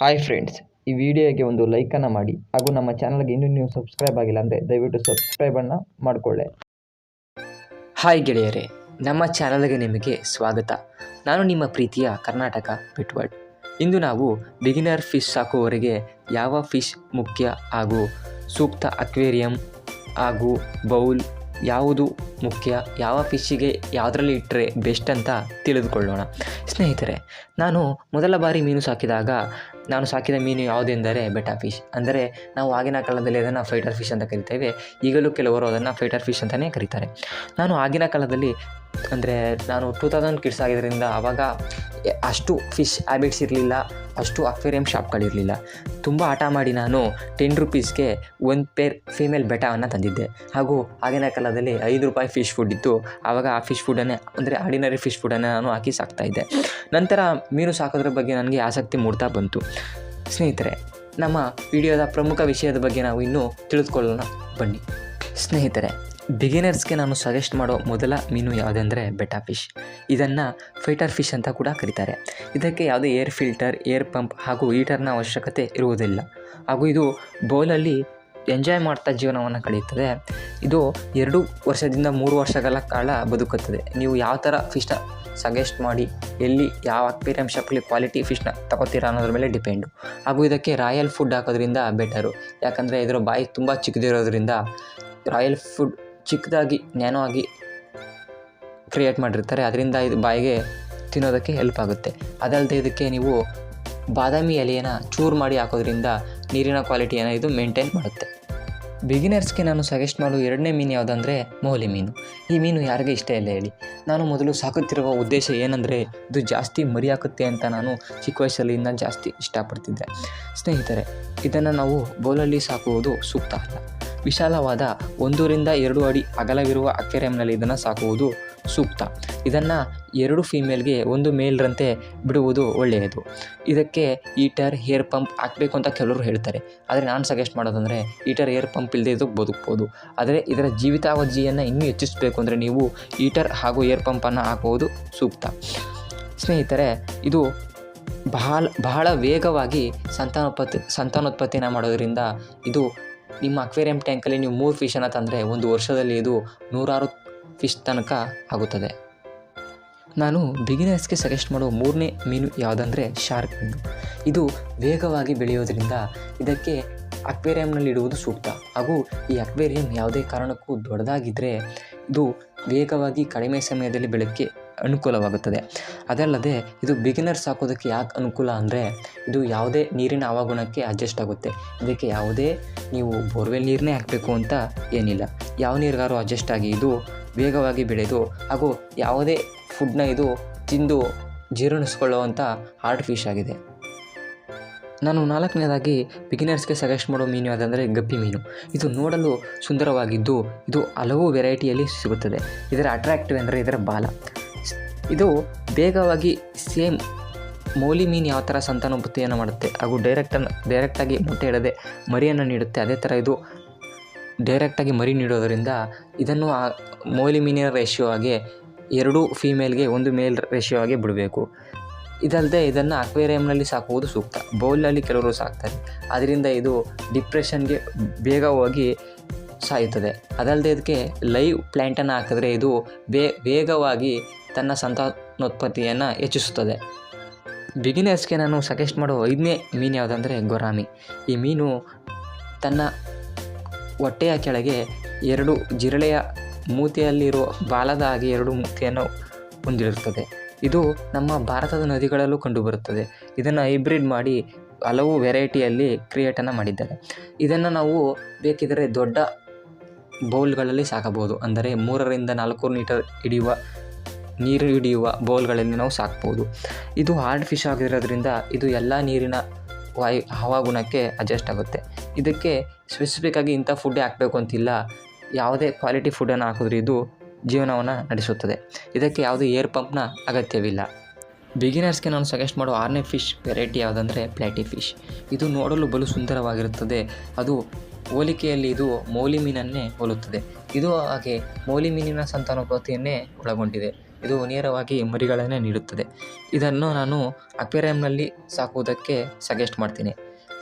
Hi friends ಈ ವಿಡಿಯೋಗೆ ಒಂದು ಲೈಕನ್ನು ಮಾಡಿ ಹಾಗೂ ನಮ್ಮ ಚಾನಲ್ಗೆ ಇನ್ನೂ ನೀವು ಸಬ್ಸ್ಕ್ರೈಬ್ ಆಗಿಲ್ಲ ಅಂದರೆ ದಯವಿಟ್ಟು ಸಬ್ಸ್ಕ್ರೈಬನ್ನು ಮಾಡಿಕೊಳ್ಳಿ. ಹಾಯ್ ಗೆಳೆಯರೇ, ನಮ್ಮ ಚಾನಲ್ಗೆ ನಿಮಗೆ ಸ್ವಾಗತ. ನಾನು ನಿಮ್ಮ ಪ್ರೀತಿಯ ಕರ್ನಾಟಕ ಬಿಟ್ವರ್ಡ್ ಇಂದು ನಾವು ಬಿಗಿನರ್ ಫಿಶ್ ಸಾಕುವವರಿಗೆ ಯಾವ ಫಿಶ್ ಮುಖ್ಯ ಹಾಗೂ ಸೂಕ್ತ ಅಕ್ವೇರಿಯಂ ಹಾಗೂ ಬೌಲ್ ಯಾವುದು ಮುಖ್ಯ, ಯಾವ ಫಿಶ್ಶಿಗೆ ಯಾವುದರಲ್ಲಿ ಇಟ್ಟರೆ ಬೆಸ್ಟ್ ಅಂತ ತಿಳಿದುಕೊಳ್ಳೋಣ. ಸ್ನೇಹಿತರೆ, ನಾನು ಮೊದಲ ಬಾರಿ ಮೀನು ಸಾಕಿದಾಗ ನಾನು ಸಾಕಿದ ಮೀನು ಯಾವುದೆಂದರೆ ಬೆಟಾ ಫಿಶ್. ಅಂದರೆ ನಾವು ಆಗಿನ ಕಾಲದಲ್ಲಿ ಅದನ್ನು ಫೈಟರ್ ಫಿಶ್ ಅಂತ ಕರಿತೇವೆ. ಈಗಲೂ ಕೆಲವರು ಅದನ್ನು ಫೈಟರ್ ಫಿಶ್ ಅಂತಲೇ ಕರೀತಾರೆ. ನಾನು ಆಗಿನ ಕಾಲದಲ್ಲಿ, ಅಂದರೆ ನಾನು ಟೂ ತೌಸಂಡ್ ಕಿಡ್ಸ್ ಆಗಿದ್ದರಿಂದ ಆವಾಗ ಅಷ್ಟು ಫಿಶ್ ಹ್ಯಾಬಿಟ್ಸ್ ಇರಲಿಲ್ಲ, ಅಷ್ಟು ಅಕ್ವೇರಿಯಂ ಶಾಪ್ಗಳಿರಲಿಲ್ಲ ತುಂಬ ಆಟ ಮಾಡಿ ನಾನು ಟೆನ್ ರುಪೀಸ್ಗೆ ಒಂದು ಪೇರ್ ಫೀಮೇಲ್ ಬೆಟಾವನ್ನು ತಂದಿದ್ದೆ. ಹಾಗೂ ಆಗಿನ ಕಾಲದಲ್ಲಿ ಐದು ರೂಪಾಯಿ ಫಿಶ್ ಫುಡ್ ಇತ್ತು. ಆವಾಗ ಆ ಫಿಶ್ ಫುಡನ್ನೇ ಅಂದರೆ ಆರ್ಡಿನರಿ ಫಿಶ್ ಫುಡನ್ನು ನಾನು ಹಾಕಿ ಸಾಕ್ತಾಯಿದ್ದೆ ನಂತರ ಮೀನು ಸಾಕೋದ್ರ ಬಗ್ಗೆ ನನಗೆ ಆಸಕ್ತಿ ಮೂಡ್ತಾ ಬಂತು. ಸ್ನೇಹಿತರೆ, ನಮ್ಮ ವಿಡಿಯೋದ ಪ್ರಮುಖ ವಿಷಯದ ಬಗ್ಗೆ ನಾವು ಇನ್ನೂ ತಿಳಿದುಕೊಳ್ಳೋಣ. ಬನ್ನಿ. ಸ್ನೇಹಿತರೆ ಬಿಗಿನರ್ಸ್ಗೆ ನಾನು ಸಜೆಸ್ಟ್ ಮಾಡೋ ಮೊದಲ ಮೀನು ಯಾವುದೆಂದರೆ ಬೆಟಾ ಫಿಶ್ ಇದನ್ನು ಫೈಟರ್ ಫಿಶ್ ಅಂತ ಕೂಡ ಕರೀತಾರೆ. ಇದಕ್ಕೆ ಯಾವುದೇ ಏರ್ ಫಿಲ್ಟರ್ ಏರ್ ಪಂಪ್ ಹಾಗೂ ಹೀಟರ್ನ ಅವಶ್ಯಕತೆ ಇರುವುದಿಲ್ಲ. ಹಾಗೂ ಇದು ಬೌಲಲ್ಲಿ ಎಂಜಾಯ್ ಮಾಡ್ತಾ ಜೀವನವನ್ನು ಕಳೆಯುತ್ತದೆ. ಇದು ಎರಡು ವರ್ಷದಿಂದ ಮೂರು ವರ್ಷಗಳ ಕಾಲ ಬದುಕುತ್ತದೆ. ನೀವು ಯಾವ ಥರ ಫಿಶ್ನ ಸಜೆಸ್ಟ್ ಮಾಡಿ, ಎಲ್ಲಿ, ಯಾವ ಅಕ್ವೇರಿಯಂ ಶಾಪಲ್ಲಿ ಕ್ವಾಲಿಟಿ ಫಿಶ್ನ ತಗೋತೀರಾ ಅನ್ನೋದ್ರ ಮೇಲೆ ಡಿಪೆಂಡು ಹಾಗೂ ಇದಕ್ಕೆ ರಾಯಲ್ ಫುಡ್ ಹಾಕೋದ್ರಿಂದ ಬೆಟರು ಯಾಕಂದರೆ ಇದರ ಬಾಯಿ ತುಂಬ ಚಿಕ್ಕದಿರೋದ್ರಿಂದ ರಾಯಲ್ ಫುಡ್ ಚಿಕ್ಕದಾಗಿ ನ್ಯಾನೋ ಆಗಿ ಕ್ರಿಯೇಟ್ ಮಾಡಿರ್ತಾರೆ. ಅದರಿಂದ ಇದು ಬಾಯಿಗೆ ತಿನ್ನೋದಕ್ಕೆ ಹೆಲ್ಪ್ ಆಗುತ್ತೆ. ಅದಲ್ಲದೆ ಇದಕ್ಕೆ ನೀವು ಬಾದಾಮಿ ಎಲೆಯನ್ನು ಚೂರು ಮಾಡಿ ಹಾಕೋದ್ರಿಂದ ನೀರಿನ ಕ್ವಾಲಿಟಿಯನ್ನು ಇದು ಮೇಂಟೈನ್ ಮಾಡುತ್ತೆ. ಬಿಗಿನರ್ಸ್ಗೆ ನಾನು ಸಜೆಸ್ಟ್ ಮಾಡೋ ಎರಡನೇ ಮೀನು ಯಾವುದಂದರೆ ಮೋಲಿ ಮೀನು. ಈ ಮೀನು ಯಾರಿಗೆ ಇಷ್ಟ ಇಲ್ಲ ಹೇಳಿ. ನಾನು ಮೊದಲು ಸಾಕುತ್ತಿರುವ ಉದ್ದೇಶ ಏನಂದರೆ ಇದು ಜಾಸ್ತಿ ಮರಿ ಹಾಕುತ್ತೆ ಅಂತ ನಾನು ಚಿಕ್ಕ ವಯಸ್ಸಲ್ಲಿಂದ ಜಾಸ್ತಿ ಇಷ್ಟಪಡ್ತಿದ್ದೆ. ಸ್ನೇಹಿತರೆ, ಇದನ್ನು ನಾವು ಬೌಲಲ್ಲಿ ಸಾಕುವುದು ಸೂಕ್ತ ಅಲ್ಲ. ವಿಶಾಲವಾದ ಒಂದರಿಂದ ಎರಡು ಅಡಿ ಅಗಲವಿರುವ ಅಕ್ವೇರಿಯಂನಲ್ಲಿ ಇದನ್ನು ಸಾಕುವುದು ಸೂಕ್ತ. ಇದನ್ನು ಎರಡು ಫೀಮೇಲ್ಗೆ ಒಂದು ಮೇಲ್ರಂತೆ ಬಿಡುವುದು ಒಳ್ಳೆಯದು. ಇದಕ್ಕೆ ಈಟರ್ ಹೇರ್ ಪಂಪ್ ಹಾಕಬೇಕು ಅಂತ ಕೆಲವರು ಹೇಳ್ತಾರೆ. ಆದರೆ ನಾನು ಸಜೆಸ್ಟ್ ಮಾಡೋದಂದರೆ ಈಟರ್ ಏರ್ ಪಂಪ್ ಇಲ್ಲದೆ ಇದು ಬದುಕ್ಬೋದು. ಆದರೆ ಇದರ ಜೀವಿತಾವಧಿಯನ್ನು ಇನ್ನೂ ಹೆಚ್ಚಿಸಬೇಕು ಅಂದರೆ ನೀವು ಈಟರ್ ಹಾಗೂ ಏರ್ ಪಂಪನ್ನು ಹಾಕುವುದು ಸೂಕ್ತ. ಸ್ನೇಹಿತರೆ, ಇದು ಬಹಳ ಬಹಳ ವೇಗವಾಗಿ ಸಂತಾನೋತ್ಪತ್ತಿ, ಸಂತಾನೋತ್ಪತ್ತಿನ ಮಾಡೋದರಿಂದ ಇದು ನಿಮ್ಮ ಅಕ್ವೇರಿಯಂ ಟ್ಯಾಂಕಲ್ಲಿ ನೀವು ಮೂರು ಫಿಶನ್ನು ತಂದರೆ ಒಂದು ವರ್ಷದಲ್ಲಿ ಇದು ನೂರಾರು ಫಿಶ್ ತನಕ ಆಗುತ್ತದೆ. ನಾನು ಬಿಗಿನರ್ಸ್ಗೆ ಸಜೆಸ್ಟ್ ಮಾಡುವ ಮೂರನೇ ಮೀನು ಯಾವುದಂದರೆ ಶಾರ್ಕ್ ಮೀನು. ಇದು ವೇಗವಾಗಿ ಬೆಳೆಯೋದ್ರಿಂದ ಇದಕ್ಕೆ ಅಕ್ವೇರಿಯಂನಲ್ಲಿ ಇಡುವುದು ಸೂಕ್ತ. ಹಾಗೂ ಈ ಅಕ್ವೇರಿಯಂ ಯಾವುದೇ ಕಾರಣಕ್ಕೂ ದೊಡ್ಡದಾಗಿದ್ದರೆ ಇದು ವೇಗವಾಗಿ ಕಡಿಮೆ ಸಮಯದಲ್ಲಿ ಬೆಳಕ್ಕೆ ಅನುಕೂಲವಾಗುತ್ತದೆ. ಅದಲ್ಲದೆ ಇದು ಬಿಗಿನರ್ಸ್ ಹಾಕೋದಕ್ಕೆ ಯಾಕೆ ಅನುಕೂಲ ಅಂದರೆ ಇದು ಯಾವುದೇ ನೀರಿನ ಹವಾಗುಣಕ್ಕೆ ಅಡ್ಜಸ್ಟ್ ಆಗುತ್ತೆ. ಇದಕ್ಕೆ ಯಾವುದೇ ನೀವು ಬೋರ್ವೆಲ್ ನೀರನ್ನೇ ಹಾಕಬೇಕು ಅಂತ ಏನಿಲ್ಲ. ಯಾವ ನೀರಿಗಾರು ಅಡ್ಜಸ್ಟ್ ಆಗಿ ಇದು ವೇಗವಾಗಿ ಬೆಳೆದು ಹಾಗೂ ಯಾವುದೇ ಫುಡ್ನ ಇದು ತಿಂದು ಜೀರ್ಣಿಸ್ಕೊಳ್ಳುವಂಥ ಹಾರ್ಡ್ ಫಿಶ್ ಆಗಿದೆ. ನಾನು ನಾಲ್ಕನೇದಾಗಿ ಬಿಗಿನರ್ಸ್ಗೆ ಸಜೆಸ್ಟ್ ಮಾಡೋ ಮೀನು ಯಾವುದಂದರೆ ಗಪ್ಪಿ ಮೀನು. ಇದು ನೋಡಲು ಸುಂದರವಾಗಿದ್ದು ಇದು ಹಲವು ವೆರೈಟಿಯಲ್ಲಿ ಸಿಗುತ್ತದೆ. ಇದರ ಅಟ್ರಾಕ್ಟಿವ್ ಅಂದರೆ ಇದರ ಬಾಲ. ಇದು ಬೇಗವಾಗಿ ಸೇಮ್ ಮೌಲಿ ಮೀನು ಯಾವ ಥರ ಸಂತಾನೋತ್ಪತ್ತಿಯನ್ನು ಮಾಡುತ್ತೆ. ಹಾಗೂ ಡೈರೆಕ್ಟನ್ನು ಡೈರೆಕ್ಟಾಗಿ ಮೊಟ್ಟೆ ಇಡದೆ ಮರಿಯನ್ನು ನೀಡುತ್ತೆ. ಅದೇ ಥರ ಇದು ಡೈರೆಕ್ಟಾಗಿ ಮರಿ ನೀಡೋದರಿಂದ ಇದನ್ನು ಆ ಮೌಲಿ ಮೀನಿನ ರೇಷಿಯೋ ಆಗಿ ಎರಡು ಫೀಮೇಲ್ಗೆ ಒಂದು ಮೇಲ್ ರೇಷಿಯೋ ಆಗಿ ಬಿಡಬೇಕು. ಇದಲ್ಲದೆ ಇದನ್ನು ಅಕ್ವೇರಿಯಂನಲ್ಲಿ ಸಾಕುವುದು ಸೂಕ್ತ. ಬೌಲಲ್ಲಿ ಕೆಲವರು ಸಾಕ್ತಾರೆ. ಅದರಿಂದ ಇದು ಡಿಪ್ರೆಷನ್ಗೆ ಬೇಗ ಹೋಗಿ ಸಾಯುತ್ತದೆ. ಅದಲ್ಲದೆ ಇದಕ್ಕೆ ಲೈವ್ ಪ್ಲ್ಯಾಂಟನ್ನು ಹಾಕಿದ್ರೆ ಇದು ವೇಗವಾಗಿ ತನ್ನ ಸಂತಾನೋತ್ಪತ್ತಿಯನ್ನು ಹೆಚ್ಚಿಸುತ್ತದೆ. ಬಿಗಿನರ್ಸ್ಗೆ ನಾನು ಸಜೆಸ್ಟ್ ಮಾಡೋ ಐದನೇ ಮೀನು ಯಾವುದಂದರೆ ಗೊರಾಮಿ. ಈ ಮೀನು ತನ್ನ ಹೊಟ್ಟೆಯ ಕೆಳಗೆ ಎರಡು ಜಿರಳೆಯ ಮೂತಿಯಲ್ಲಿರುವ ಬಾಲದ ಹಾಗೆ ಎರಡು ಮೂತಿಯನ್ನು ಹೊಂದಿರುತ್ತದೆ. ಇದು ನಮ್ಮ ಭಾರತದ ನದಿಗಳಲ್ಲೂ ಕಂಡುಬರುತ್ತದೆ. ಇದನ್ನು ಹೈಬ್ರಿಡ್ ಮಾಡಿ ಹಲವು ವೆರೈಟಿಯಲ್ಲಿ ಕ್ರಿಯೇಟನ್ನು ಮಾಡಿದ್ದಾರೆ. ಇದನ್ನು ನಾವು ಬೇಕಿದ್ದರೆ ದೊಡ್ಡ ಬೌಲ್ಗಳಲ್ಲಿ ಸಾಕಬಹುದು. ಅಂದರೆ ಮೂರರಿಂದ ನಾಲ್ಕು ಲೀಟರ್ ಹಿಡಿಯುವ, ನೀರು ಹಿಡಿಯುವ ಬೌಲ್ಗಳಲ್ಲಿ ನಾವು ಸಾಕ್ಬೋದು ಇದು ಹಾರ್ಡ್ ಫಿಶ್ ಆಗಿರೋದ್ರಿಂದ ಇದು ಎಲ್ಲ ನೀರಿನ ವಾಯು ಹವಾಗುಣಕ್ಕೆ ಅಡ್ಜಸ್ಟ್ ಆಗುತ್ತೆ. ಇದಕ್ಕೆ ಸ್ಪೆಸಿಫಿಕ್ಕಾಗಿ ಇಂಥ ಫುಡ್ಡೇ ಹಾಕಬೇಕು ಅಂತಿಲ್ಲ. ಯಾವುದೇ ಕ್ವಾಲಿಟಿ ಫುಡ್ಡನ್ನು ಹಾಕಿದ್ರೆ ಇದು ಜೀವನವನ್ನು ನಡೆಸುತ್ತದೆ. ಇದಕ್ಕೆ ಯಾವುದೇ ಏರ್ ಪಂಪ್ನ ಅಗತ್ಯವಿಲ್ಲ. ಬಿಗಿನರ್ಸ್ಗೆ ನಾನು ಸಜೆಸ್ಟ್ ಮಾಡೋ ಆರನೇ ಫಿಶ್ ವೆರೈಟಿ ಯಾವುದಂದರೆ ಪ್ಲ್ಯಾಟಿ ಫಿಶ್. ಇದು ನೋಡಲು ಬಲು ಸುಂದರವಾಗಿರುತ್ತದೆ. ಅದು ಹೋಲಿಕೆಯಲ್ಲಿ ಇದು ಮೌಲಿ ಮೀನನ್ನೇ ಹೋಲುತ್ತದೆ. ಇದು ಹಾಗೆ ಮೌಲಿ ಮೀನಿನ ಸಂತಾನೋತ್ಪತ್ತಿಯನ್ನೇ ಒಳಗೊಂಡಿದೆ. ಇದು ನೇರವಾಗಿ ಮರಿಗಳನ್ನೇ ನೀಡುತ್ತದೆ. ಇದನ್ನು ನಾನು ಅಕ್ವೇರಿಯಂನಲ್ಲಿ ಸಾಕುವುದಕ್ಕೆ ಸಜೆಸ್ಟ್ ಮಾಡ್ತೀನಿ.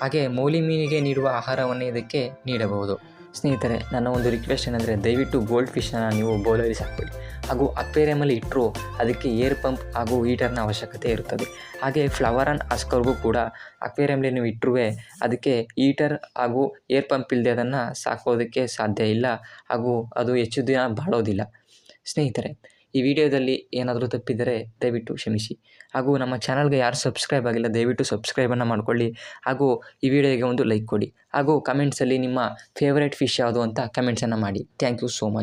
ಹಾಗೆ ಮೌಲಿ ಮೀನಿಗೆ ನೀಡುವ ಆಹಾರವನ್ನೇ ಇದಕ್ಕೆ ನೀಡಬಹುದು. ಸ್ನೇಹಿತರೆ, ನನ್ನ ಒಂದು ರಿಕ್ವೆಸ್ಟ್ ಏನಂದರೆ ದಯವಿಟ್ಟು ಗೋಲ್ಡ್ ಫಿಶ್ನ ನೀವು ಬೌಲಲ್ಲಿ ಸಾಕಬೇಡಿ ಹಾಗೂ ಅಕ್ವೇರಿಯಮಲ್ಲಿ ಇಟ್ಟರೂ ಅದಕ್ಕೆ ಏರ್ ಪಂಪ್ ಹಾಗೂ ಹೀಟರ್ನ ಅವಶ್ಯಕತೆ ಇರುತ್ತದೆ. ಹಾಗೆ ಫ್ಲವರ್ ಆ್ಯಂಡ್ ಅಸ್ಕರ್ಗೂ ಕೂಡ ಅಕ್ವೇರಿಯಮ್ಲಿ ನೀವು ಇಟ್ಟರೂ ಅದಕ್ಕೆ ಹೀಟರ್ ಹಾಗೂ ಏರ್ ಪಂಪ್ ಇಲ್ಲದೆ ಅದನ್ನು ಸಾಕೋದಕ್ಕೆ ಸಾಧ್ಯ ಇಲ್ಲ ಹಾಗೂ ಅದು ಹೆಚ್ಚು ದಿನ ಬಾಳೋದಿಲ್ಲ. ಸ್ನೇಹಿತರೆ ಈ ವಿಡಿಯೋದಲ್ಲಿ ಏನಾದರೂ ತಪ್ಪಿದರೆ ದಯವಿಟ್ಟು ಕ್ಷಮಿಸಿ. ಹಾಗೂ ನಮ್ಮ ಚಾನಲ್ಗೆ ಯಾರು ಸಬ್ಸ್ಕ್ರೈಬ್ ಆಗಿಲ್ಲ, ದಯವಿಟ್ಟು ಸಬ್ಸ್ಕ್ರೈಬನ್ನು ಮಾಡಿಕೊಳ್ಳಿ. ಹಾಗೂ ಈ ವಿಡಿಯೋಗೆ ಒಂದು ಲೈಕ್ ಕೊಡಿ. ಹಾಗೂ ಕಮೆಂಟ್ಸಲ್ಲಿ ನಿಮ್ಮ ಫೇವ್ರೇಟ್ ಫಿಶ್ ಯಾವುದು ಅಂತ ಕಮೆಂಟ್ಸನ್ನು ಮಾಡಿ. Thank you so much